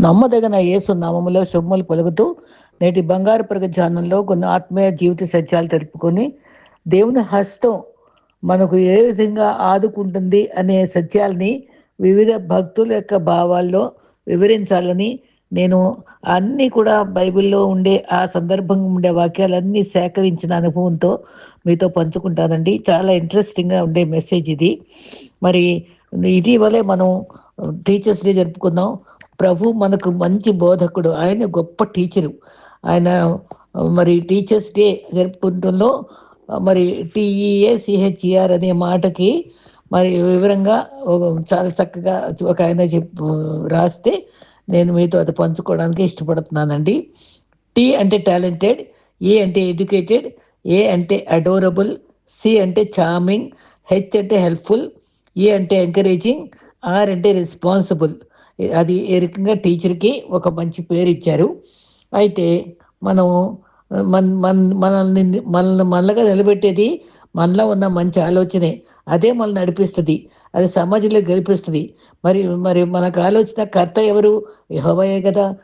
నమ్మదగిన యేసు నామములో శుభములు పలుకుతూ నేటి బంగారు ప్రగ ధ్యానంలో కొన్ని ఆత్మీయ జీవిత సత్యాలు తెలుపుకొని దేవుని హస్తం మనకు ఏ విధంగా ఆదుకుంటుంది అనే సత్యాల్ని వివిధ భక్తుల యొక్క భావాల్లో వివరించాలని నేను అన్నీ కూడా బైబిల్లో ఉండే ఆ సందర్భంగా ఉండే వాక్యాలన్నీ సేకరించిన అనుభవంతో మీతో పంచుకుంటానండి. చాలా ఇంట్రెస్టింగ్గా ఉండే మెసేజ్ ఇది. మరి ఇటీవలే మనం టీచర్స్ డే జరుపుకుందాం ప్రభు మనకు మంచి బోధకుడు. ఆయన గొప్ప టీచరు ఆయన మరి టీచర్స్ డే జరుపుకుంటుందో మరి టీఈఏ సిహెచ్ఈఆర్ అనే మాటకి మరి వివరంగా చాలా చక్కగా ఒక ఆయన చెప్పు రాస్తే నేను మీతో అది పంచుకోవడానికి ఇష్టపడుతున్నానండి. టీ అంటే టాలెంటెడ్ ఏ అంటే ఎడ్యుకేటెడ్ ఏ అంటే అడోరబుల్ సి అంటే చార్మింగ్ హెచ్ అంటే హెల్ప్ఫుల్ ఏ అంటే ఎంకరేజింగ్ ఆర్ అంటే రెస్పాన్సిబుల్ అది ఏ రకంగా టీచర్కి ఒక మంచి పేరు ఇచ్చారు. అయితే మనం మన మన మనల్ని మనల్ని మనలుగా నిలబెట్టేది మనలో ఉన్న మంచి ఆలోచనే. అదే మనల్ని నడిపిస్తుంది. అది సమాజంలో గెలిపిస్తుంది. మరి మరి మనకు ఆలోచన కర్త ఎవరు? యహోవయే కదా.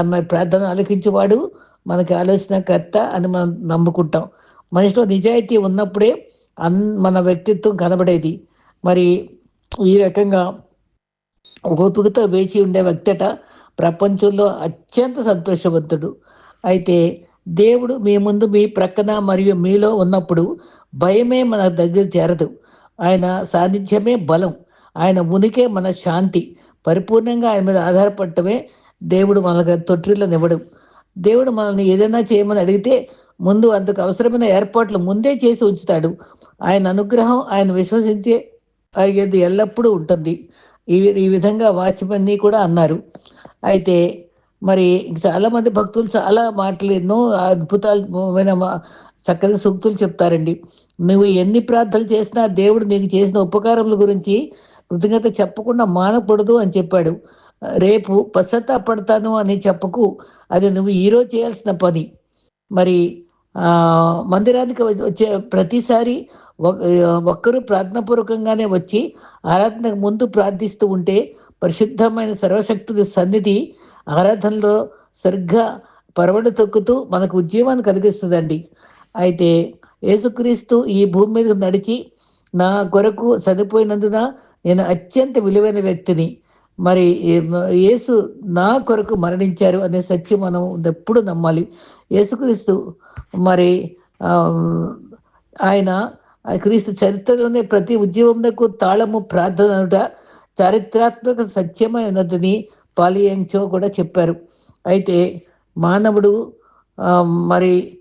మరి ప్రార్థన ఆలకించేవాడు మనకి ఆలోచన కర్త అని మనం నమ్ముకుంటాం. మనిషిలో నిజాయితీ ఉన్నప్పుడే అన్ మన వ్యక్తిత్వం కనబడేది. మరి ఈ రకంగా ఓపికతో వేచి ఉండే వ్యక్తట ప్రపంచంలో అత్యంత సంతోషవంతుడు. అయితే దేవుడు మీ ముందు మీ ప్రక్కన మరియు మీలో ఉన్నప్పుడు భయమే మన దగ్గర చేరదు. ఆయన సాన్నిధ్యమే బలం. ఆయన ఉనికే మన శాంతి. పరిపూర్ణంగా ఆయన మీద ఆధారపడటమే దేవుడు మనకు తొట్టిల్లనివ్వడు. దేవుడు మనల్ని ఏదైనా చేయమని అడిగితే ముందు అందుకు అవసరమైన ఏర్పాట్లు ముందే చేసి ఉంచుతాడు. ఆయన అనుగ్రహం ఆయన విశ్వసించే అడిగేది ఎల్లప్పుడూ ఉంటుంది. ఈ ఈ విధంగా వాచ్మెన్ని కూడా అన్నారు. అయితే మరి చాలామంది భక్తులు చాలా మాటలు ఎన్నో అద్భుతాలమైన చక్కని సూక్తులు చెప్తారండి. నువ్వు ఎన్ని ప్రార్థనలు చేసినా దేవుడు నీకు చేసిన ఉపకారముల గురించి కృతజ్ఞత చెప్పకుండా మానకూడదు అని చెప్పాడు. రేపు పశ్చాత్తాపడతాను అని చెప్పకు. అది నువ్వు ఈరోజు చేయాల్సిన పని. మరి మందిరానికి వచ్చే ప్రతిసారి ఒక్కరు ప్రార్థనాపూర్వకంగానే వచ్చి ఆరాధనకు ముందు ప్రార్థిస్తూ ఉంటే పరిశుద్ధమైన సర్వశక్తుడి సన్నిధి ఆరాధనలో సరిగ్గా పరవడు తొక్కుతూ మనకు ఉద్యమాన్ని కలిగిస్తుందండి. అయితే యేసుక్రీస్తు ఈ భూమి మీద నడిచి నా కొరకు చనిపోయినందున నేను అత్యంత విలువైన వ్యక్తిని. మరి యేసు నా కొరకు మరణించారు అనే సత్యం మనం ఎప్పుడు నమ్మాలి. యేసుక్రీస్తు మరి ఆయన క్రీస్తు చరిత్రలోనే ప్రతి ఉద్యమంకు తాళము ప్రార్థన చారిత్రాత్మక సత్యమైనదని పాలియంచో కూడా చెప్పారు. అయితే మానవుడు మరి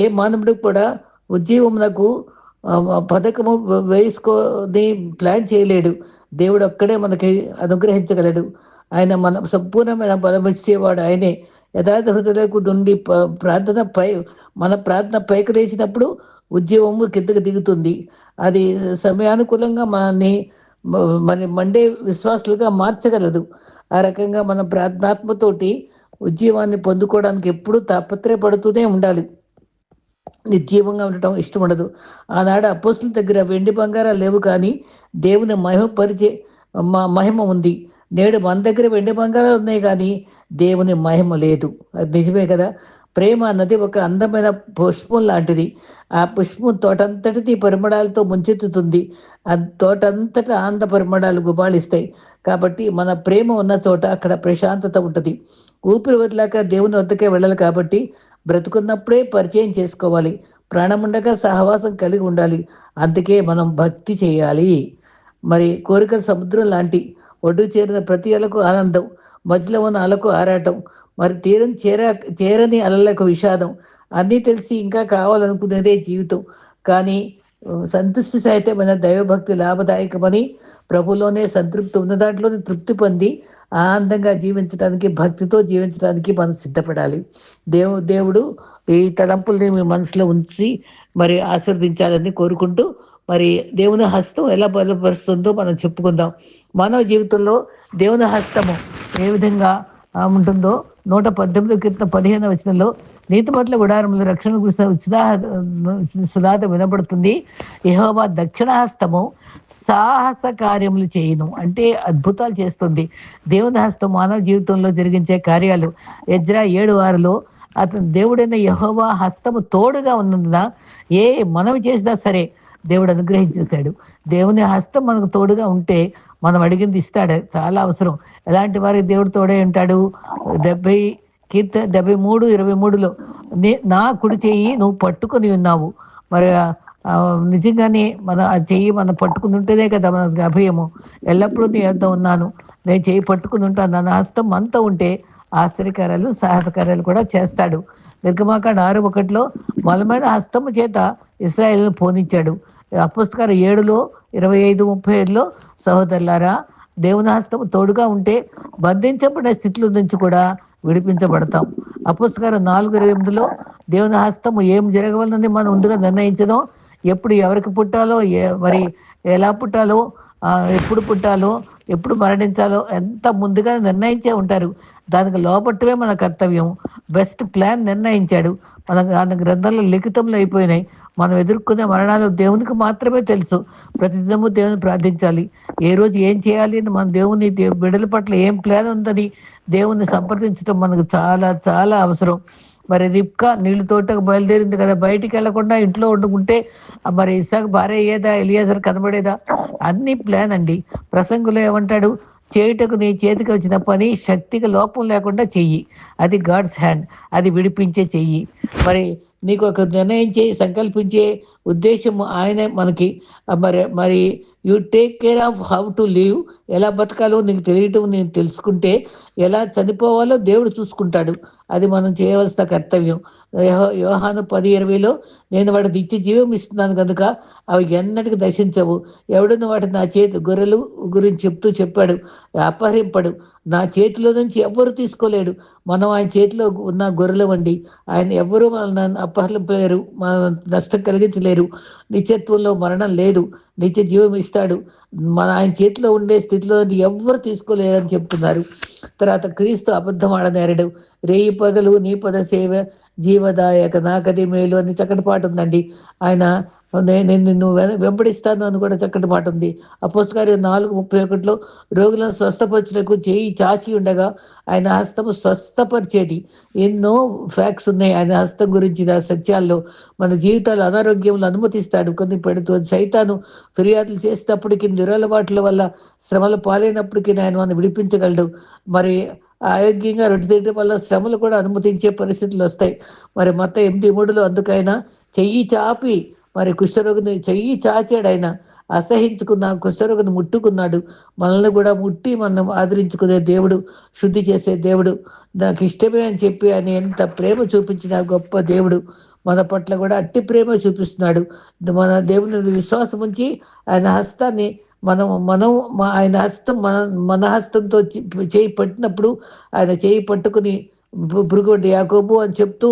ఏ మానవుడు కూడా ఉద్యమమునకు పథకము వేసుకొని ప్లాన్ చేయలేడు. దేవుడు ఒక్కడే మనకి అనుగ్రహించగలడు. ఆయన మన సంపూర్ణమైన బలం ఇచ్చేవాడు ఆయనే. యథార్థ హృదయకు నుండి ప్రార్థన పై మన ప్రార్థన పైకి లేచినప్పుడు ఉద్యమము కిందకు దిగుతుంది. అది సమయానుకూలంగా మనల్ని మన మండే విశ్వాసులుగా మార్చగలదు. ఆ రకంగా మన ప్రార్థనాత్మతోటి ఉద్యమాన్ని పొందుకోవడానికి ఎప్పుడూ తాపత్రయపడుతూనే ఉండాలి. నిర్జీవంగా ఉండటం ఇష్టం ఉండదు ఆనాడు అపోస్తుల దగ్గర వెండి బంగారాలు లేవు కానీ దేవుని మహిమపరిచే మా మహిమ ఉంది. నేడు మన దగ్గర వెండి బంగారాలు ఉన్నాయి కానీ దేవుని మహిమ లేదు. అది నిజమే కదా? ప్రేమ అన్నది ఒక అందమైన పుష్పం లాంటిది. ఆ పుష్పం తోటంతటిది పరిమళాలతో ముంచెత్తుతుంది. ఆ తోటంతట ఆనంద పరిమళాలు గుబాళిస్తాయి. కాబట్టి మన ప్రేమ ఉన్న చోట అక్కడ ప్రశాంతత ఉంటుంది. ఊపిరి వదిలాక దేవుని వద్దకే వెళ్ళాలి కాబట్టి బ్రతుకున్నప్పుడే పరిచయం చేసుకోవాలి. ప్రాణముండగా సహవాసం కలిగి ఉండాలి. అందుకే మనం భక్తి చేయాలి. మరి కోరికల సముద్రం లాంటి ఒడ్డు చేరిన ప్రతి అలకు ఆనందం మధ్యలో ఉన్న అలకు ఆరాటం మరి తీరం చేరా చేరని అలలకు విషాదం అన్నీ తెలిసి ఇంకా కావాలనుకునేదే జీవితం. కానీ సంతృష్టి సహితమైన దైవభక్తి లాభదాయకమని ప్రభులోనే సంతృప్తి ఉన్న దాంట్లోనే తృప్తి పొంది ఆనందంగా జీవించడానికి భక్తితో జీవించడానికి మనం సిద్ధపడాలి. దేవు దేవుడు ఈ తలంపుల్ని మీ మనసులో ఉంచి మరి ఆశీర్వదించాలని కోరుకుంటూ మరి దేవుని హస్తం ఎలా బలపరుస్తుందో మనం చెప్పుకుందాం. మానవ జీవితంలో దేవుని హస్తము ఏ విధంగా ఉంటుందో నూట పద్దెనిమిది క్రితం పదిహేను వచనంలో నీతిమంతుల గుడారంలో రక్షణ కురిసిన ఉచిత సుధాత వినబడుతుంది. యహోబా దక్షిణ హస్తము సాహస కార్యములు చేయను. అంటే అద్భుతాలు చేస్తుంది. దేవుని హస్తం మానవ జీవితంలో జరిగించే కార్యాలు. ఎజ్రా ఏడు వారిలో అతను దేవుడైన యహోవా హస్తము తోడుగా ఉన్నందున ఏ మనవి చేసినా సరే దేవుడు అనుగ్రహించేశాడు. దేవుని హస్తం మనకు తోడుగా ఉంటే మనం అడిగింది ఇస్తాడు. చాలా అవసరం. ఎలాంటి వారికి దేవుడు తోడే ఉంటాడు? డెబ్బై కీర్త డెబ్బై మూడు ఇరవై మూడులో నే- నా కుడి చెయ్యి నువ్వు పట్టుకొని ఉన్నావు. మరి నిజంగానే మన ఆ చెయ్యి మనం పట్టుకుని ఉంటేనే కదా మన అభయము. ఎల్లప్పుడూ నీ వద్ద ఉన్నాను. నేను చెయ్యి పట్టుకుని ఉంటాను. నా హస్తం మనతో ఉంటే ఆశ్చర్యకార్యాలు సాహసకార్యాలు కూడా చేస్తాడు. నిర్గమాకాండ ఆరు ఒకటిలో బలమైన హస్తము చేత ఇస్రాయేల్ను పోనిచ్చాడు. అపుస్తకాలు ఏడులో ఇరవై ఐదు ముప్పై ఐదులో సహోదరులారా దేవుని హస్తము తోడుగా ఉంటే బంధించబడిన స్థితిలో నుంచి కూడా విడిపించబడతాం. అపుస్తకారం నాలుగు ఇరవై ఎనిమిదిలో దేవుని హస్తము ఏం జరగవలనని మనం ముందుగా నిర్ణయించడం ఎప్పుడు ఎవరికి పుట్టాలో ఏ- మరి ఎలా పుట్టాలో ఎప్పుడు పుట్టాలో ఎప్పుడు మరణించాలో ఎంత ముందుగా నిర్ణయించే ఉంటారు. దానికి లోపట్టమే మన కర్తవ్యం. బెస్ట్ ప్లాన్ నిర్ణయించాడు. మన మన లిఖితంలో అయిపోయినాయి. మనం ఎదుర్కొనే మరణాలు దేవునికి మాత్రమే తెలుసు. ప్రతిదినము దేవుని ప్రార్థించాలి. ఏ రోజు ఏం చేయాలి అని మన దేవుని బిడ్డల పట్ల ఏం ప్లాన్ ఉందని దేవుణ్ణి సంప్రదించడం మనకు చాలా చాలా అవసరం. మరి రిప్కా నీళ్ళు తోటకు బయలుదేరింది కదా బయటికి వెళ్ళకుండా ఇంట్లో వండుకుంటే మరి ఇసాక్ భార్య అయ్యేదా ఎలియాజర్ కనబడేదా? అన్ని ప్లాన్ అండి. ప్రసంగులో ఏమంటాడు? చేయుటకు నీ చేతికి వచ్చిన పని శక్తికి లోపం లేకుండా చెయ్యి. అది గాడ్స్ హ్యాండ్. అది విడిపించే చెయ్యి. మరి నీకు ఒక నిర్ణయించే సంకల్పించే ఉద్దేశం ఆయనే మనకి. మరి మరి you take care of how to live ఎలా బతకాలో నీకు తెలియటం నేను తెలుసుకుంటే ఎలా చనిపోవాలో దేవుడు చూసుకుంటాడు. అది మనం చేయవలసిన కర్తవ్యం. యోహ- యోహాను పది ఇరవైలో నేను వాటికి ఇచ్చి జీవం ఇస్తున్నాను కనుక అవి ఎన్నటికి దర్శించవు ఎవడున్న వాటిని నా చేతి గొర్రెలు గురించి చెప్తూ చెప్పాడు అపహరింపడు. నా చేతిలో నుంచి ఎవ్వరు తీసుకోలేడు. మనం ఆయన చేతిలో ఉన్న గొర్రెలు వండి ఆయన ఎవ్వరూ మనల్ని అపహరింపలేరు మన నష్టం కలిగించలేరు. నిత్యత్వంలో మరణం లేదు. నిత్య జీవం ఇస్తాడు. మన ఆయన చేతిలో ఉండే స్థితిలో ఎవ్వరు తీసుకోలేరని చెప్తున్నారు. తర్వాత క్రీస్తు అబద్ధం ఆడనేరడు. రేయి పగలు నీ పద సేవ జీవదాయక నాకది మేలు అని చక్కటి పాట ఉందండి. ఆయన నేను నిన్ను వెంబడిస్తాను అని కూడా చక్కటి మాట ఉంది. అపోస్తకారి నాలుగు ముప్పై ఒకటిలో రోగులను స్వస్థపరచుటకు చేయి చాచి ఉండగా ఆయన హస్తము స్వస్థపరిచేది. ఎన్నో ఫ్యాక్ట్స్ ఉన్నాయి. ఆయన హస్తం గురించి నా సత్యాల్లో మన జీవితాలు అనారోగ్యంలో అనుమతిస్తాడు. కొన్ని పెడుతూ సైతాను ఫిర్యాదులు చేసినప్పటికీ నిరలవాట్ల వల్ల శ్రమలు పాలైనప్పటికీ ఆయన మనం విడిపించగలడు. మరి ఆరోగ్యంగా రొట్టె తినడం వల్ల శ్రమలు కూడా అనుమతించే పరిస్థితులు వస్తాయి. మరి మొత్తం ఎనిమిది మూడులో అందుకైనా చెయ్యి చాపి మరి కుష్ఠరోగిని చెయ్యి చాచాడు ఆయన అసహించుకున్నా కుష్ఠరోగిని ముట్టుకున్నాడు. మనల్ని కూడా ముట్టి మనం ఆదరించుకునే దేవుడు శుద్ధి చేసే దేవుడు. నాకు ఇష్టమే అని చెప్పి ఆయన ఎంత ప్రేమ చూపించిన గొప్ప దేవుడు. మన పట్ల కూడా అట్టి ప్రేమ చూపిస్తున్నాడు. మన దేవుని విశ్వాసం ఉంచి ఆయన హస్తాన్ని మనం మనం మా- ఆయన హస్తం మన మన హస్తంతో చేయి పట్టినప్పుడు ఆయన చేయి పట్టుకుని భృగుడు యాకోబు అని చెప్తూ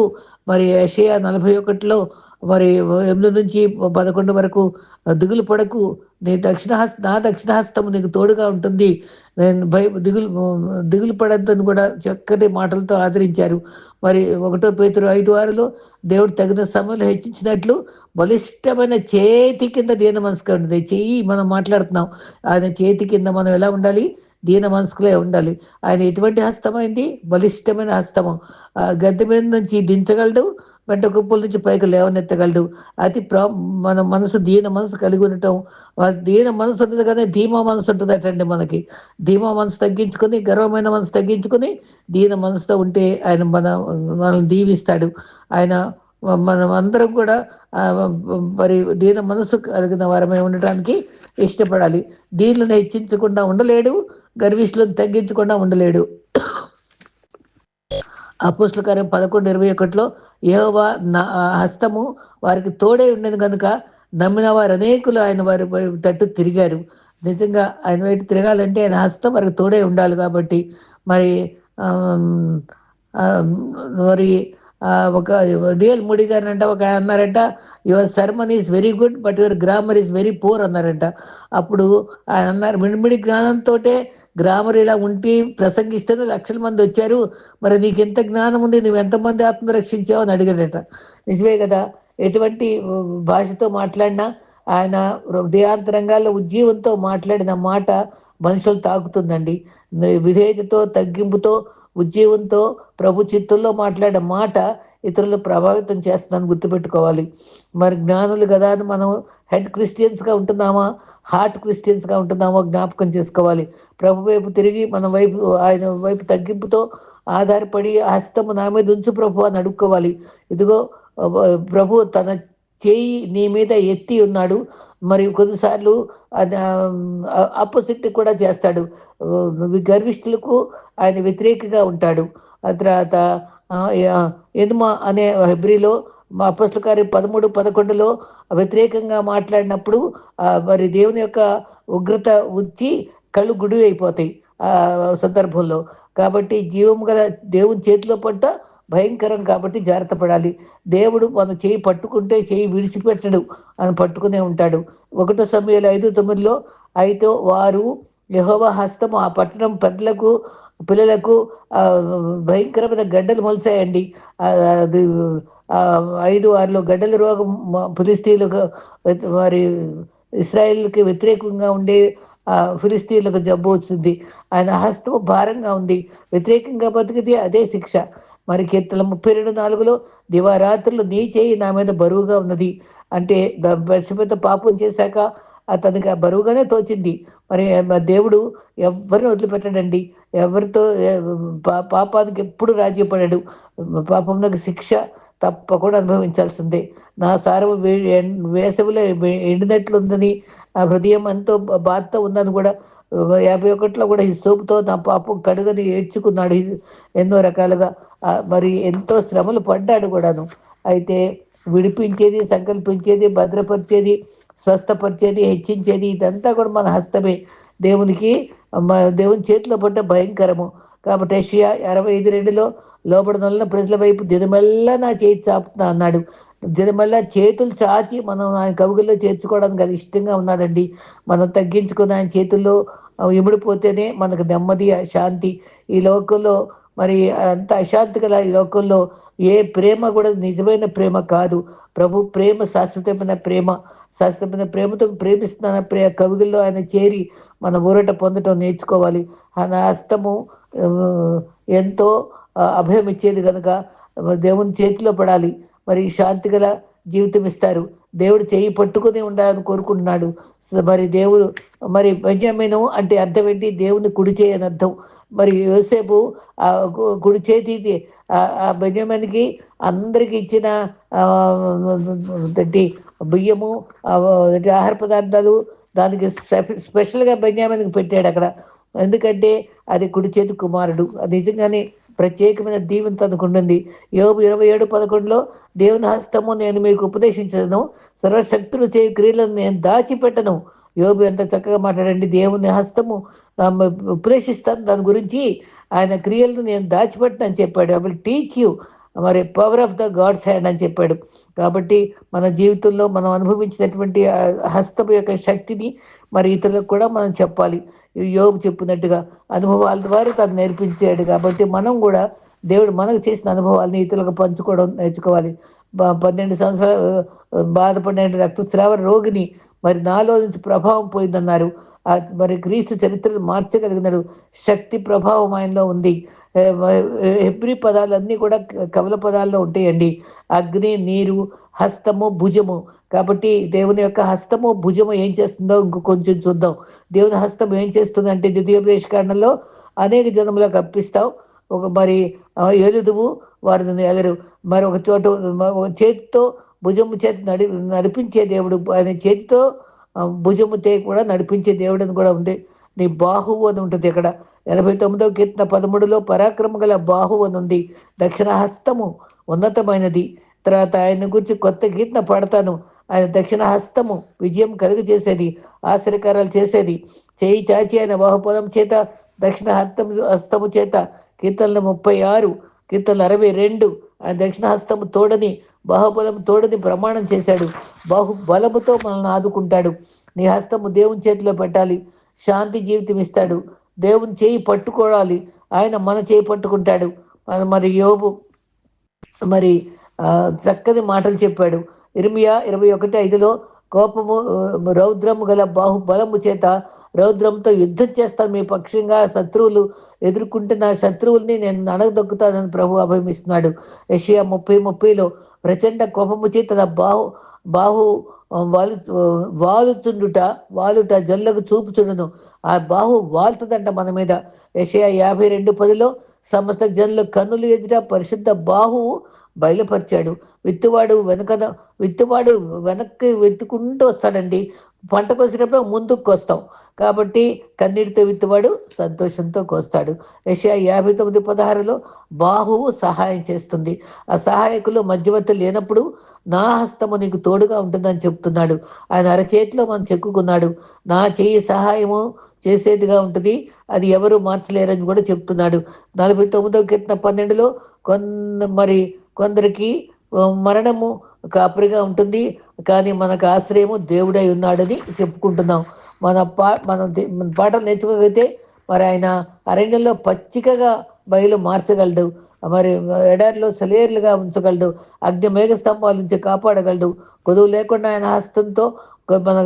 మరి ఏషియా నలభై ఒకటిలో మరి ఎనిమిది నుంచి పదకొండు వరకు దిగులు పడకు. నీ దక్షిణ హస్త నా దక్షిణహస్తం నీకు తోడుగా ఉంటుంది. నేను భయ దిగులు దిగులు పడద్దని కూడా చక్కటి మాటలతో ఆదరించారు. మరి ఒకటో పేతురు ఐదు ఆరులో దేవుడు తగిన సమయంలో హెచ్చించినట్లు బలిష్టమైన చేతి కింద దీన మనసుగా ఉంటుంది చెయ్యి మనం మాట్లాడుతున్నాం. ఆయన చేతి కింద మనం ఎలా ఉండాలి? దీన మనసుకులే ఉండాలి. ఆయన ఎటువంటి హస్తమైంది? బలిష్టమైన హస్తము. గద్దె మీద నుంచి దించగలడు? వెంట కుప్పల నుంచి పైకి లేవనెత్తగలడు. అతి ప్రా మన మనసు దీన మనసు కలిగి ఉండటం దీన మనసు ఉంటుంది కానీ ధీమా మనసు ఉంటుంది అటండి మనకి. ధీమా మనసు తగ్గించుకొని గర్వమైన మనసు తగ్గించుకొని దీన మనసుతో ఉంటే ఆయన మన మనల్ని దీవిస్తాడు. ఆయన మనం అందరం కూడా మరి దీన మనసు కలిగిన వారమే ఉండటానికి ఇష్టపడాలి. దీనిని హెచ్చించకుండా ఉండలేడు గర్విష్లను తగ్గించకుండా ఉండలేడు. అపోస్టుల కార్యం పదకొండు ఇరవై ఒకటిలో యెహోవా నా హస్తము వారికి తోడే ఉండేది కనుక నమ్మిన వారు అనేకులు ఆయన వారి తట్టు తిరిగారు. నిజంగా ఆయన వైపు తిరగాలంటే ఆయన హస్తం వారికి తోడే ఉండాలి కాబట్టి మరి మరి ఒక డిఎల్ మోడీ గారు అంట ఒక అన్నారంట your sermon is very good but your grammar is very poor అన్నారంట. అప్పుడు ఆయన అన్నారు మిడిమిడి జ్ఞానంతో గ్రామర్ ఇలా ఉంటే ప్రసంగిస్తేనే లక్షల మంది వచ్చారు. మరి నీకు ఎంత జ్ఞానం ఉంది? నువ్వు ఎంతమంది ఆత్మ రక్షించావు? అని అడిగాడట. నిజమే కదా ఎటువంటి భాషతో మాట్లాడినా ఆయన హృదయాంతరంగాల్లో ఉజ్జీవంతో మాట్లాడిన మాట మనుషులు తాకుతుందండి. విధేయతతో తగ్గింపుతో ఉజ్జీవంతో ప్రభు చిత్తుల్లో మాట్లాడే మాట ఇతరులు ప్రభావితం చేస్తుందని గుర్తుపెట్టుకోవాలి. మరి జ్ఞానులు కదా అని మనం హెడ్ క్రిస్టియన్స్గా ఉంటున్నామా? హార్ట్ క్రిస్టియన్స్గా ఉంటున్నామో జ్ఞాపకం చేసుకోవాలి. ప్రభు వైపు తిరిగి మన వైపు ఆయన వైపు తగ్గింపుతో ఆధారపడి హస్తము నా మీద ఉంచు ప్రభు అని అడుక్కోవాలి. ఇదిగో ప్రభు తన చేయి నీ మీద ఎత్తి ఉన్నాడు. మరి కొన్నిసార్లు ఆపోజిట్ కూడా చేస్తాడు. గర్విష్ఠులకు ఆయన వ్యతిరేకగా ఉంటాడు. ఆ తర్వాత ఎదుమ అనే హెబ్రిలో మా అపస్ల గారి పదమూడు పదకొండులో వ్యతిరేకంగా మాట్లాడినప్పుడు మరి దేవుని యొక్క ఉగ్రత ఉంచి కళ్ళు గుడి అయిపోతాయి ఆ సందర్భంలో. కాబట్టి జీవం గల దేవుని చేతిలో పడ్డ భయంకరం కాబట్టి జాగ్రత్త పడాలి. దేవుడు మన చేయి పట్టుకుంటే చేయి విడిచిపెట్టడు అని పట్టుకునే ఉంటాడు. ఒకటో సమయంలో ఐదు తొమ్మిదిలో అయితే వారు యహోవ హస్తము ఆ పట్టణం పెద్దలకు పిల్లలకు భయంకరమైన గడ్డలు మొలిసాయండి అది ఐదు ఆరులో గడ్డల రోగం ఫిలిస్తీన్లకు వారి ఇస్రాయిల్కి వ్యతిరేకంగా ఉండే ఫిలిస్తీన్లకు జబ్బు వచ్చింది. ఆయన హస్తం భారంగా ఉంది. వ్యతిరేకంగా బతికితే అదే శిక్ష. మరి కీర్తన ముప్పై రెండు నాలుగులో దివారాత్రులు నీ చేయి నా మీద బరువుగా ఉన్నది. అంటే పరిశుభ్రత పాపం చేశాక అతనికి బరువుగానే తోచింది. మరి దేవుడు ఎవరిని వదిలిపెట్టడండి. ఎవరితో పాపానికి ఎప్పుడు రాజ్యపడాడు పాపంలోకి శిక్ష తప్పకుండా అనుభవించాల్సిందే. నా సారము వేసవిలో ఎండినట్లుందని ఆ హృదయం ఎంతో బాధతో ఉందని కూడా యాభై ఒకటిలో కూడా ఈ సోపుతో నా పాపం కడుగని ఏడ్చుకున్నాడు. ఎన్నో రకాలుగా మరి ఎంతో శ్రమలు పడ్డాడు కూడాను. అయితే విడిపించేది సంకల్పించేది భద్రపరిచేది స్వస్థపరిచేది హెచ్చించేది ఇదంతా కూడా మన హస్తమే. దేవునికి దేవుని చేతిలో పడ్డ భయంకరము. కాబట్టి ఏషియా అరవై ఐదు రెండులో లోపడనల్ల ప్రజల వైపు దినమల్లా నా చేతి చాపుతున్నా అన్నాడు. మళ్ళీ చేతులు చాచి మనం ఆయన కవుగుల్లో చేర్చుకోవడానికి అది ఇష్టంగా ఉన్నాడండి. మనం తగ్గించుకుని ఆయన చేతుల్లో ఇమిడిపోతేనే మనకు నెమ్మది శాంతి ఈ లోకంలో మరి అంత అశాంతి గల ఈ లోకంలో ఏ ప్రేమ కూడా నిజమైన ప్రేమ కాదు. ప్రభు ప్రేమ శాశ్వతమైన ప్రేమ. శాశ్వతమైన ప్రేమతో ప్రేమిస్తున్న ప్రే కవిగుల్లో ఆయన చేరి మన ఊరట పొందటం నేర్చుకోవాలి. ఆయన హస్తము ఎంతో అభయం ఇచ్చేది కనుక దేవుని చేతిలో పడాలి. మరి శాంతి గల జీవితం ఇస్తారు. దేవుడు చేయి పట్టుకుని ఉండాలని కోరుకుంటున్నాడు. మరి దేవుడు మరి బెంజమిను అంటే అర్థం ఏంటి? దేవుని కుడి చేయని అర్థం. మరి యోసేపు ఆ కుడి చేతి ఆ బెంజమిన్కి అందరికి ఇచ్చిన బియ్యము ఆహార పదార్థాలు దానికి స్పెషల్గా బెంజమిన్కి పెట్టాడు అక్కడ. ఎందుకంటే అది కుడి చేతి కుమారుడు. అది నిజంగానే ప్రత్యేకమైన దీవెన తనకుంటుంది యోగు ఇరవై ఏడు పదకొండులో దేవుని హస్తము నేను మీకు ఉపదేశించను సర్వశక్తులు చేయి క్రియలను నేను దాచిపెట్టను. యోగు ఎంత చక్కగా మాట్లాడండి. దేవుని హస్తము ఉపదేశిస్తాను. దాని గురించి ఆయన క్రియలను నేను దాచిపెట్టను అని చెప్పాడు. ఐ విల్ టీచ్ యూ మరి power of the God's hand అని చెప్పాడు. కాబట్టి మన జీవితంలో మనం అనుభవించినటువంటి హస్తం యొక్క శక్తిని మరి ఇతరులకు కూడా మనం చెప్పాలి. యోగు చెప్పినట్టుగా అనుభవాల ద్వారా తను నేర్పించాడు కాబట్టి మనం కూడా దేవుడు మనకు చేసిన అనుభవాలని ఇతరులకు పంచుకోవడం నేర్చుకోవాలి. పన్నెండు సంవత్సరాలు బాధపడిన రక్తస్రావ రోగిని మరి నాలో నుంచి ప్రభావం పోయిందన్నారు. మరి క్రీస్తు చరిత్రను మార్చగలిగినాడు. శక్తి ప్రభావం ఆయనలో ఉంది. ఎబ్రి పదాలన్నీ కూడా కవల పదాల్లో ఉంటాయండి. అగ్ని నీరు హస్తము భుజము. కాబట్టి దేవుని యొక్క హస్తము భుజము ఏం చేస్తుందో ఇంకొంచెం కొంచెం చూద్దాం. దేవుని హస్తం ఏం చేస్తుందంటే ద్వితీయ ప్రవేశకాండంలో అనేక జనములకు అప్పిస్తావు. ఒక మరి ఎలుదువు వారిని ఎదరు మరి ఒక చోట చేతితో భుజము చేతి నడి నడిపించే దేవుడు ఆయన చేతితో భుజము తే కూడా నడిపించే దేవుడు అని కూడా ఉంది. నీ బాహువు అని ఉంటుంది ఇక్కడ. ఎనభై తొమ్మిదో కీర్తన పదమూడులో పరాక్రమ గల బాహువు అని ఉంది. దక్షిణ హస్తము ఉన్నతమైనది. తర్వాత ఆయన గురించి కొత్త కీర్తన పడతాను. ఆయన దక్షిణ హస్తము విజయం కలుగు చేసేది ఆశ్చర్యకారాలు చేసేది. చేయి చాచి ఆయన బాహుపదం చేత దక్షిణ హస్తం హస్తము చేత కీర్తనలు ముప్పై ఆరు కీర్తనలు అరవై రెండు ఆయన దక్షిణ హస్తము తోడని బాహుబలం తోడని ప్రమాణం చేశాడు. బాహు బలముతో మనల్ని ఆదుకుంటాడు. నీ హస్తము దేవుని చేతిలో పెట్టాలి. శాంతి జీవితం ఇస్తాడు. దేవుని చేయి పట్టుకోవాలి. ఆయన మన చేయి పట్టుకుంటాడు. మరి యోబు మరి చక్కని మాటలు చెప్పాడు. ఇర్మియా ఇరవై ఒకటి ఐదులో కోపము రౌద్రము గల బాహుబలము చేత రౌద్రంతో యుద్ధం చేస్తాను. మీ పక్షంగా శత్రువులు ఎదుర్కొంటున్న శత్రువుల్ని నేను అణగదొక్కుతానని ప్రభు అభిమిస్తున్నాడు. ఏషియా ముప్పై ముప్పైలో ప్రచండ కోపము చేత తన బాహు బాహు వాలు వాలుతుండుట వాలుట జల్లకు చూపుచుండును. ఆ బాహు వాలుతుందంట మన మీద. ఏషియా యాభై రెండు పదిలో సమస్త జన్లు కన్నులు ఎదుట పరిశుద్ధ బాహువు బయలుపరిచాడు. విత్తువాడు వెనుక విత్తువాడు వెనక్కి వెతుకుంటూ వస్తాడండి. పంట కోసినప్పుడు ముందుకు వస్తాం. కాబట్టి కన్నీటితో విత్తువాడు సంతోషంతో కోస్తాడు. యశా యాభై తొమ్మిది పదహారులో బాహువు సహాయం చేస్తుంది. ఆ సహాయకులు మధ్యవర్తి లేనప్పుడు నా హస్తము నీకు తోడుగా ఉంటుందని చెప్తున్నాడు. ఆయన అరచేతిలో మనం చెక్కుకున్నాడు. నా చేయి సహాయము చేసేదిగా ఉంటుంది. అది ఎవరు మార్చలేరని కూడా చెప్తున్నాడు. నలభై తొమ్మిదో కీర్తన పన్నెండులో కొన్న మరి కొందరికి మరణము కాపరిగా ఉంటుంది. కానీ మనకు ఆశ్రయము దేవుడై ఉన్నాడని చెప్పుకుంటున్నాం. మన పా మన పాటలు నేర్చుకోగలిగితే మరి ఆయన అరణ్యంలో పచ్చికగా బయలు మార్చగలడు. మరి ఎడారిలో సెలేర్లుగా ఉంచగలడు. అగ్ని మేఘ స్తంభాల నుంచి కాపాడగలడు. కొదువు లేకుండా ఆయన హస్తంతో మన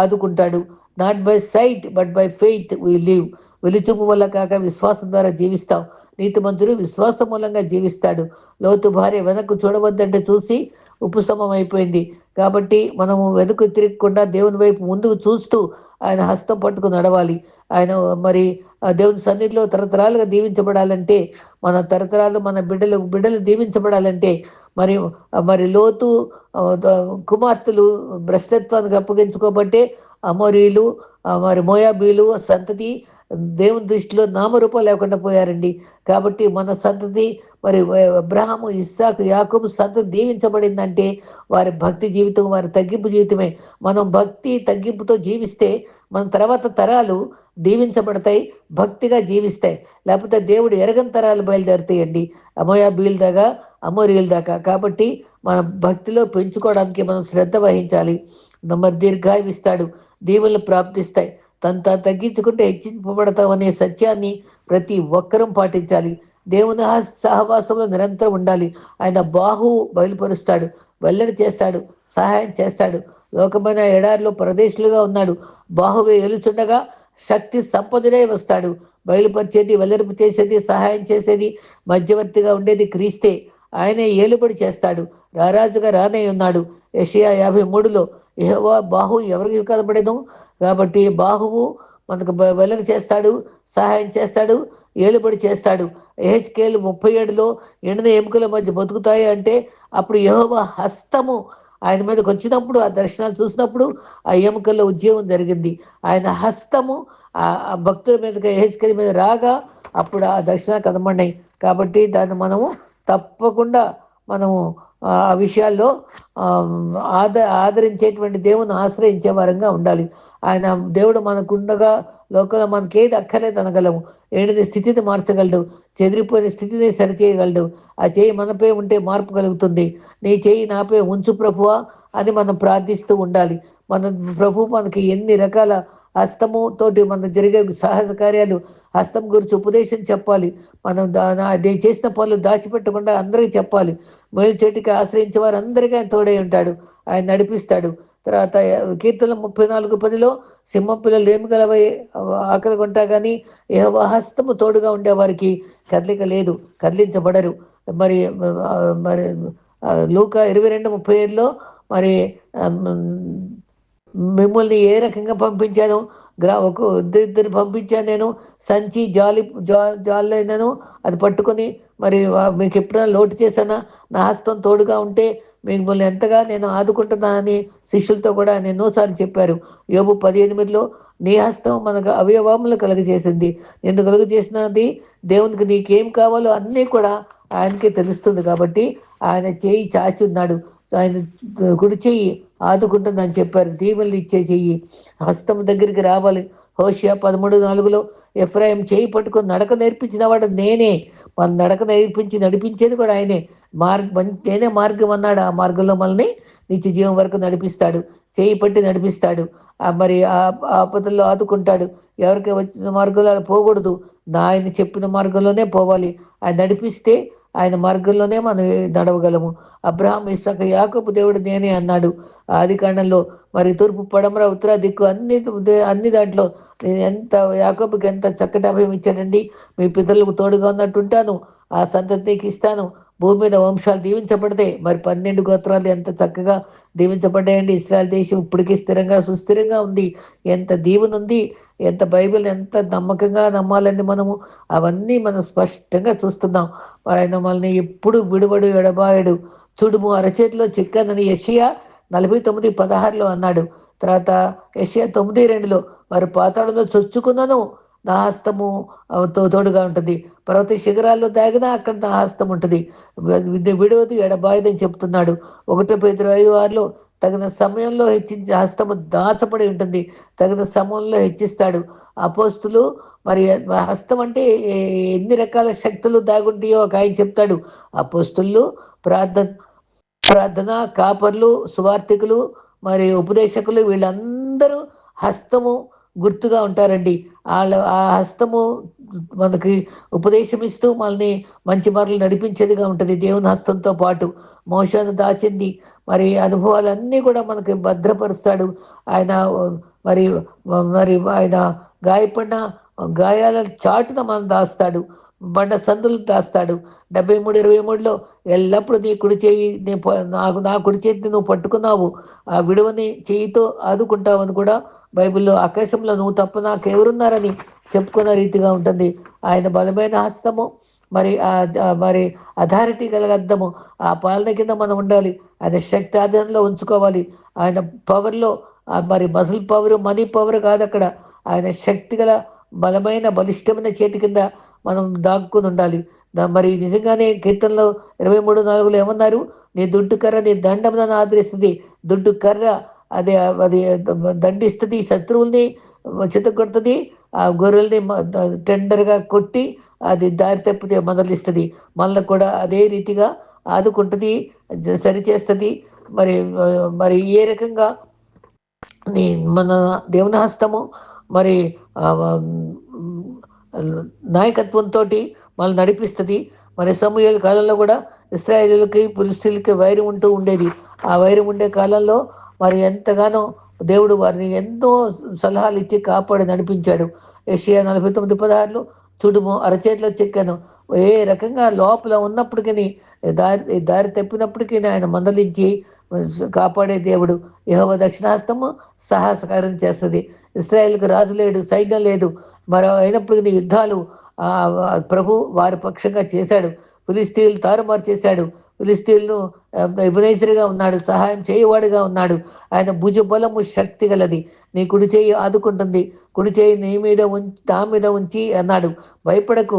ఆదుకుంటాడు. Not by sight but by faith we live వెలిచుపు వల్ల కాక విశ్వాసం ద్వారా జీవిస్తాం. నీతిమంతుడు విశ్వాసం మూలంగా జీవిస్తాడు. లోతు భార్య వెనక్కు చూడవద్దంటే చూసి ఉపశమం అయిపోయింది కాబట్టి మనము వెనుక తిరగకుండా దేవుని వైపు ముందుకు చూస్తూ ఆయన హస్తం పట్టుకు నడవాలి. ఆయన మరి దేవుని సన్నిధిలో తరతరాలుగా దీవించబడాలంటే మన తరతరాలు మన బిడ్డలు బిడ్డలు దీవించబడాలంటే మరి మరి లోతు కుమార్తెలు భ్రష్టత్వానికి అప్పగించుకోబట్టే అమోరీలు మరి మోయాబీలు సంతతి దేవుని దృష్టిలో నామరూపం లేకుండా పోయారండి. కాబట్టి మన సంతతి మరి అబ్రహాము ఇస్సాకు యాకబు సంతతి దీవించబడిందంటే వారి భక్తి జీవితం వారి తగ్గింపు జీవితమే. మనం భక్తి తగ్గింపుతో జీవిస్తే మన తర్వాత తరాలు దీవించబడతాయి భక్తిగా జీవిస్తాయి. లేకపోతే దేవుడు ఎరగని తరాలు బయలుదేరుతాయండి. అమోయాబీల దాకా అమోరియల దాకా కాబట్టి మన భక్తిలో పెంచుకోవడానికి మనం శ్రద్ధ వహించాలి. మరి దీర్ఘాయువిస్తాడు దీవులను ప్రాప్తిస్తాయి. తను తగ్గించుకుంటే హెచ్చింపబడతామనే సత్యాన్ని ప్రతి ఒక్కరూ పాటించాలి. దేవుని సహవాసంలో నిరంతరం ఉండాలి. ఆయన బాహు బయలుపరుస్తాడు వెల్లడి చేస్తాడు సహాయం చేస్తాడు. లోకమైన ఎడారిలో ప్రదేశులుగా ఉన్నాడు. బాహువే ఎలుచుండగా శక్తి సంపదనే వస్తాడు. బయలుపరిచేది వెల్లడిపు చేసేది సహాయం చేసేది మధ్యవర్తిగా ఉండేది క్రీస్తే. ఆయనే ఏలుబడి చేస్తాడు. రారాజుగా రానే ఉన్నాడు. ఏషియా యాభై మూడులో యహోవా బాహు ఎవరికి కనబడేను కాబట్టి బాహువు మనకు వెల్లడి చేస్తాడు సహాయం చేస్తాడు ఏలుబడి చేస్తాడు. ఏహెచ్కేలు ముప్పై ఏడులో ఎండిన ఎముకల మధ్య బతుకుతాయి అంటే అప్పుడు యహోవ హస్తము ఆయన మీదకి వచ్చినప్పుడు ఆ దర్శనాలు చూసినప్పుడు ఆ ఎముకల్లో ఉద్యోగం జరిగింది. ఆయన హస్తము ఆ భక్తుల మీదకి ఏహెచ్కేల మీద రాగా అప్పుడు ఆ దర్శనాలు కనబడినాయి. కాబట్టి దాన్ని మనము తప్పకుండా మనము ఆ విషయాల్లో ఆద ఆదరించేటువంటి దేవుని ఆశ్రయించే వారంగా ఉండాలి. ఆయన దేవుడు మనకుండగా లోకంలో మనకేది అక్కర్లేదు అనగలము. ఏడిది స్థితిని మార్చగలడు. చెదిరిపోయిన స్థితిని సరిచేయగలడు. ఆ చేయి మనపై ఉంటే మార్పు కలుగుతుంది. నీ చేయి నాపై ఉంచు ప్రభువా అని మనం ప్రార్థిస్తూ ఉండాలి. మన ప్రభు మనకి ఎన్ని రకాల హస్తము తోటి మన జరిగే సాహస కార్యాలు హస్తం గురించి ఉపదేశం చెప్పాలి. మనం దా చేసిన పనులు దాచిపెట్టకుండా అందరికీ చెప్పాలి. మేలు చెట్టుకి ఆశ్రయించే వారు అందరికీ ఆయన తోడై ఉంటాడు. ఆయన నడిపిస్తాడు. తర్వాత కీర్తన ముప్పై నాలుగు పదిలో సింహం పిల్లలు ఏమి గలవై ఆకలి కొంటా కానీ హస్తము తోడుగా ఉండేవారికి కదలిక లేదు కదిలించబడరు. మరి మరి లూక ఇరవై రెండు ముప్పై ఏడులో మరి మిమ్మల్ని ఏ రకంగా పంపించాను? గ్రా ఒక ఇద్దరు ఇద్దరు పంపించాను నేను. సంచి జాలి జా జాలైనాను అది పట్టుకొని మరి మీకు ఎప్పుడైనా లోటు చేశానా? నా హస్తం తోడుగా ఉంటే మిమ్మల్ని ఎంతగా నేను ఆదుకుంటున్నానని శిష్యులతో కూడా ఆయన ఎన్నోసార్లు చెప్పారు. యోబు పది ఎనిమిదిలో నీ హస్తం మనకు అవయవములు కలుగజేసింది. నేను కలుగజేసినది దేవునికి నీకేం కావాలో అన్నీ కూడా ఆయనకే తెలుస్తుంది కాబట్టి ఆయన చేయి చాచి ఉన్నాడు. ఆయన కుడి చెయ్యి ఆదుకుంటుందని చెప్పారు. దీవుల్ని ఇచ్చే చెయ్యి. హస్తం దగ్గరికి రావాలి. హోషియా పదమూడు నాలుగులో ఎఫ్రాయిం చేయి పట్టుకొని నడక నేర్పించిన వాడు నేనే. మన నడక నేర్పించి నడిపించేది కూడా ఆయనే. మార్గ నేనే మార్గం అన్నాడు. ఆ మార్గంలో మనల్ని నిత్య జీవం వరకు నడిపిస్తాడు. చేయి పట్టి నడిపిస్తాడు. మరి ఆ ఆపదల్లో ఆదుకుంటాడు. ఎవరికి వచ్చిన మార్గంలో పోకూడదు. నా ఆయన చెప్పిన మార్గంలోనే పోవాలి. ఆయన నడిపిస్తే ఆయన మార్గంలోనే మనం నడవగలము. అబ్రహాం ఇస్తాక యాకపు దేవుడు నేనే అన్నాడు. ఆది కాండంలో మరి తూర్పు పడమర ఉత్తర దిక్కు అన్ని అన్ని దాంట్లో నేను ఎంత యాకపుకి ఎంత చక్కటి అభయం ఇచ్చాడండి. మీ పితరులకు తోడుగా ఉన్నట్టుంటాను. ఆ సంతతికి ఇస్తాను. భూమి మీద వంశాలు దీవించబడితే మరి పన్నెండు గోత్రాలు ఎంత చక్కగా దీవించబడ్డాయండి? ఇస్రాయల్ దేశం ఇప్పటికీ స్థిరంగా సుస్థిరంగా ఉంది. ఎంత దీవునుంది? ఎంత బైబిల్ ఎంత నమ్మకంగా నమ్మాలండి మనము? అవన్నీ మనం స్పష్టంగా చూస్తున్నాం. ఆయన మనల్ని ఎప్పుడు విడువడు ఎడబాయడు. చూడుము అరచేతిలో చిక్కనని యషియా నలభై తొమ్మిది పదహారులో అన్నాడు. తర్వాత యషియా తొమ్మిది రెండులో వారు పాతాళంలో చొచ్చుకున్నను నా హస్తము తోడుగా ఉంటుంది. పర్వత శిఖరాల్లో దాగినా అక్కడ నా హస్తం ఉంటుంది విడవది ఎడబాయదని చెప్తున్నాడు. ఒకటో పేదరు ఐదు ఆరులో తగిన సమయంలో హెచ్చించే హస్తము దాచబడి ఉంటుంది. తగిన సమయంలో హెచ్చిస్తాడు. అపోస్తులు మరి హస్తం అంటే ఎన్ని రకాల శక్తులు దాగుంటాయో ఒక ఆయన చెప్తాడు. అపోస్తులు ప్రార్థన ప్రార్థన కాపర్లు సువార్థికులు మరి ఉపదేశకులు వీళ్ళందరూ హస్తము గుర్తుగా ఉంటారండి. వాళ్ళ ఆ హస్తము మనకి ఉపదేశం ఇస్తూ మనల్ని మంచి మరలు నడిపించేదిగా ఉంటుంది. దేవుని హస్తంతో పాటు మోసాన్ని దాచింది. మరి అనుభవాలన్నీ కూడా మనకి భద్రపరుస్తాడు. ఆయన మరి మరి ఆయన గాయపడిన గాయాల చాటున మనం దాస్తాడు. బండ సందులు దాస్తాడు. డెబ్బై మూడు ఇరవై మూడులో ఎల్లప్పుడూ నీ కుడి చేయి నీ నాకు నా కుడి చేతిని నువ్వు పట్టుకున్నావు. ఆ విడువని చేయితో ఆదుకుంటావు అని కూడా బైబిల్లో ఆకాశంలో నువ్వు తప్ప నాకెవరున్నారని చెప్పుకున్న రీతిగా ఉంటుంది. ఆయన బలమైన హస్తము మరి మరి అథారిటీ గలగద్దము ఆ పాలన కింద మనం ఉండాలి. ఆయన శక్తి ఆధారంలో ఉంచుకోవాలి. ఆయన పవర్లో మరి మజిల్ పవర్ మనీ పవర్ కాదు అక్కడ. ఆయన శక్తి గల బలమైన బలిష్టమైన చేతి కింద మనం దాక్కుని ఉండాలి. మరి నిజంగానే కీర్తనలో ఇరవై మూడు నాలుగులో ఏమన్నారు? నీ దుడ్డు కర్ర నీ దండం నన్ను ఆదరిస్తుంది. దుడ్డు కర్ర అది అది దండిస్తుంది శత్రువుల్ని చితగొడుతుంది ఆ గొర్రెల్ని టెండర్గా కొట్టి అది దారి తప్పితే మొదలిస్తుంది. మళ్ళీ కూడా అదే రీతిగా ఆదుకుంటుంది సరిచేస్తుంది. మరి మరి ఏ రకంగా మన దేవుని హస్తము మరి నాయకత్వంతో మళ్ళీ నడిపిస్తుంది. మరి సమూహాల కాలంలో కూడా ఇస్రాయేలీలకి పురుషులకి వైరం ఉంటూ ఉండేది. ఆ వైరం ఉండే కాలంలో మరి ఎంతగానో దేవుడు వారిని ఎంతో సలహాలు ఇచ్చి కాపాడి నడిపించాడు. ఏషియా నలభై తొమ్మిది పదహారులు చుడుము అరచేతిలో చెక్కాను. ఏ రకంగా లోపల ఉన్నప్పటికీ దారి దారి తప్పినప్పటికీ ఆయన మందలించి కాపాడే దేవుడు. యహోవ దక్షిణాస్తము సాహసకారం చేస్తుంది. ఇస్రాయేల్కి రాజు లేడు సైన్యం లేదు. మరో అయినప్పటికీ యుద్ధాలు ప్రభు వారి పక్షంగా చేశాడు. ఫిలిస్తీన్లు తారుమారు చేశాడు. ఫిలిస్తీన్లు ఎబునేసరిగా ఉన్నాడు సహాయం చేయవాడుగా ఉన్నాడు. ఆయన భుజ బలము శక్తి గలది. నీ కుడి చేయి ఆదుకుంటుంది. కుడి చేయి నీ మీద ఉంచి తా మీద ఉంచి అన్నాడు. భయపడకు.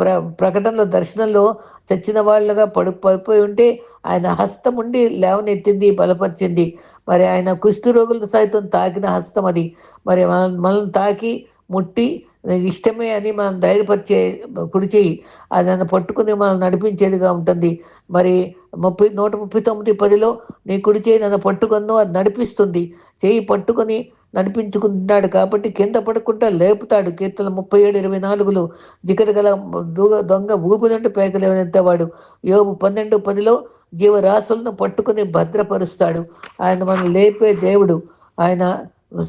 ప్ర ప్రకటనలో దర్శనంలో చచ్చిన వాళ్ళుగా పడు పడిపోయి ఉంటే ఆయన హస్తం ఉండి లేవనెత్తింది బలపరిచింది. మరి ఆయన కుష్టి రోగులతో సైతం తాకిన హస్తం అది మరి మనల్ని తాకి ముట్టి ఇష్టమే అని మనం ధైర్యపరిచే కుడి చేయి అది నన్ను పట్టుకుని మనం నడిపించేదిగా ఉంటుంది. మరి ముప్పై నూట ముప్పై తొమ్మిది పదిలో నీ కుడి చేయి నన్ను పట్టుకున్నో అది నడిపిస్తుంది. చేయి పట్టుకొని నడిపించుకుంటున్నాడు కాబట్టి కింద పడకుండా లేపుతాడు. కీర్తన ముప్పై ఏడు ఇరవై నాలుగులో జికర గల దూగ దొంగ ఊపి నుండి లేవనెత్తేవాడు యోగు పన్నెండు పదిలో జీవరాశులను పట్టుకుని భద్రపరుస్తాడు. ఆయన మనం లేపే దేవుడు. ఆయన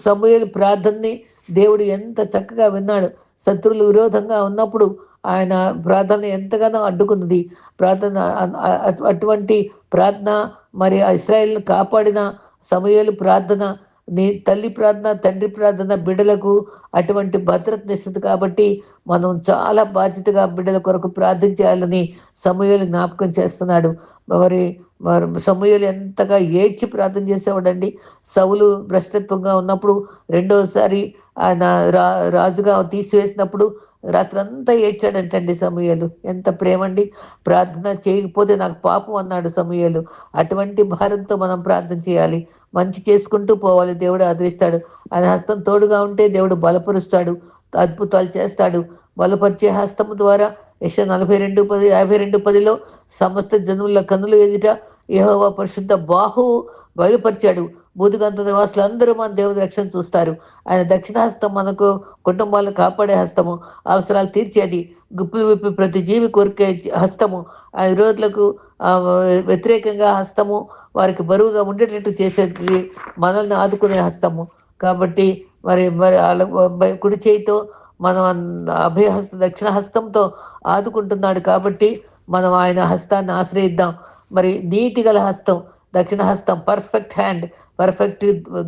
సమూహలు ప్రార్థనని దేవుడు ఎంత చక్కగా విన్నాడు. శత్రువులు విరోధంగా ఉన్నప్పుడు ఆయన ప్రార్థన ఎంతగానో అడ్డుకున్నది. ప్రార్థన అటువంటి ప్రార్థన మరి ఇస్రాయిల్ని కాపాడిన సమయాలు ప్రార్థన నీ తల్లి ప్రార్థన తండ్రి ప్రార్థన బిడ్డలకు అటువంటి భద్రతనిస్తుంది కాబట్టి మనం చాలా బాధ్యతగా బిడ్డల కొరకు ప్రార్థించాలని సమయాలు జ్ఞాపకం చేస్తున్నాడు. మరి సమయాలు ఎంతగా ఏడ్చి ప్రార్థన చేసేవాడండి. సవులు భ్రష్టత్వంగా ఉన్నప్పుడు రెండోసారి ఆయన రా రాజుగా తీసివేసినప్పుడు రాత్రంతా ఏడ్చాడంటండి సమూహలు ఎంత ప్రేమండి. ప్రార్థన చేయకపోతే నాకు పాపం అన్నాడు సమూహలు అటువంటి భారంతో మనం ప్రార్థన చేయాలి. మంచి చేసుకుంటూ పోవాలి. దేవుడు ఆదరిస్తాడు. ఆయన హస్తం తోడుగా ఉంటే దేవుడు బలపరుస్తాడు. అద్భుతాలు చేస్తాడు. బలపరిచే హస్తము ద్వారా యశ నలభై రెండు పది యాభై రెండు పదిలో సమస్త జనుల కన్నుల ఎదుట యహోవా పరిశుద్ధ బాహు బయలుపరిచాడు. భూతిగంత నివాసులందరూ మన దేవుని రక్షణ చూస్తారు. ఆయన దక్షిణ హస్తం మనకు కుటుంబాలను కాపాడే హస్తము అవసరాలు తీర్చేది. గుప్పి విప్పి ప్రతి జీవి కోరికే హస్తము ఆ విరోధులకు వ్యతిరేకంగా హస్తము వారికి బరువుగా ఉండేటట్టు చేసేది మనల్ని ఆదుకునే హస్తము. కాబట్టి మరి మరి వాళ్ళ కుడి చేయితో మనం అభయహస్త దక్షిణ హస్తంతో ఆదుకుంటున్నాడు కాబట్టి మనం ఆయన హస్తాన్ని ఆశ్రయిద్దాం. మరి నీతి గల హస్తం దక్షిణ హస్తం పర్ఫెక్ట్ హ్యాండ్ పర్ఫెక్ట్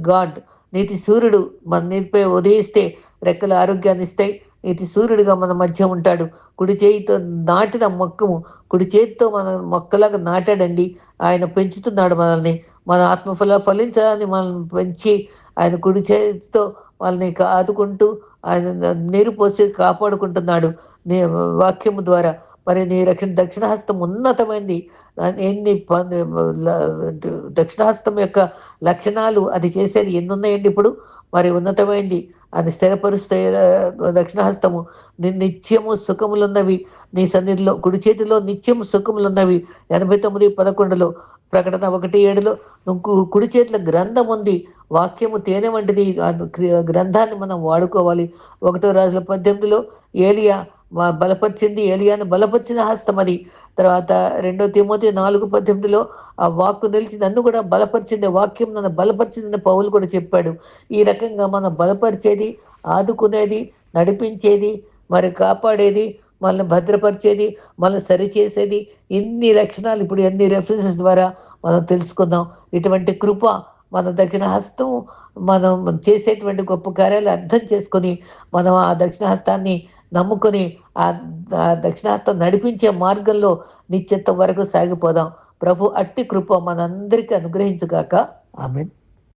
గాడ్ నీతి సూర్యుడు మన నీటిపై ఉదయిస్తే రెక్కల ఆరోగ్యాన్ని ఇస్తాయి. నీతి సూర్యుడిగా మన మధ్య ఉంటాడు. కుడి చేయితో నాటిన మొక్కము కుడి చేతితో మన మొక్కలాగా నాటాడండి. ఆయన పెంచుతున్నాడు మనల్ని. మన ఆత్మఫల ఫలించాలని మనల్ని పెంచి ఆయన కుడి చేతితో వాళ్ళని ఆదుకుంటూ ఆయన నీరు పోసి కాపాడుకుంటున్నాడు. నీ వాక్యము ద్వారా. మరి నీ రక్షణ దక్షిణ హస్తం ఉన్నతమైంది ఎన్ని ప- దక్షిణ హస్తం యొక్క లక్షణాలు అది చేసేది ఎన్ని ఉన్నాయండి ఇప్పుడు? మరి ఉన్నతమైంది. అది స్థిరపరుస్తే దక్షిణహస్తము నీ నిత్యము సుఖములున్నవి. నీ సన్నిధిలో కుడి చేతిలో నిత్యము సుఖములున్నవి. ఎనభై తొమ్మిది పదకొండులో ప్రకటన ఒకటి ఏడులో కుడి చేతిలో గ్రంథం ఉంది. వాక్యము తేనె వంటిది. గ్రంథాన్ని మనం వాడుకోవాలి. ఒకటో రాజుల పద్దెనిమిదిలో ఏలియా బలపరిచింది. ఏలియాను బలపరిచిన హస్తం అది. తర్వాత రెండో తిమోతి నాలుగు పద్దెనిమిదిలో ఆ వాక్కు నిలిచి నన్ను కూడా బలపరిచింది. వాక్యం నన్ను బలపరిచిందని పౌలు కూడా చెప్పాడు. ఈ రకంగా మనం బలపరిచేది ఆదుకునేది నడిపించేది మరి కాపాడేది మనల్ని భద్రపరిచేది మనల్ని సరిచేసేది ఇన్ని లక్షణాలు. ఇప్పుడు ఎన్ని రెఫరెన్సెస్ ద్వారా మనం తెలుసుకుందాం. ఇటువంటి కృప మన దక్షిణ హస్తం మనం చేసేటువంటి గొప్ప కార్యాలు అర్థం చేసుకొని మనం ఆ దక్షిణ హస్తాన్ని నమ్ముకొని ఆ ఆ దక్షిణ హస్తం నడిపించే మార్గంలో నిత్యత్వం వరకు సాగిపోదాం. ప్రభు అట్టి కృప మనందరికీ అనుగ్రహించుగాక. ఆమెన్.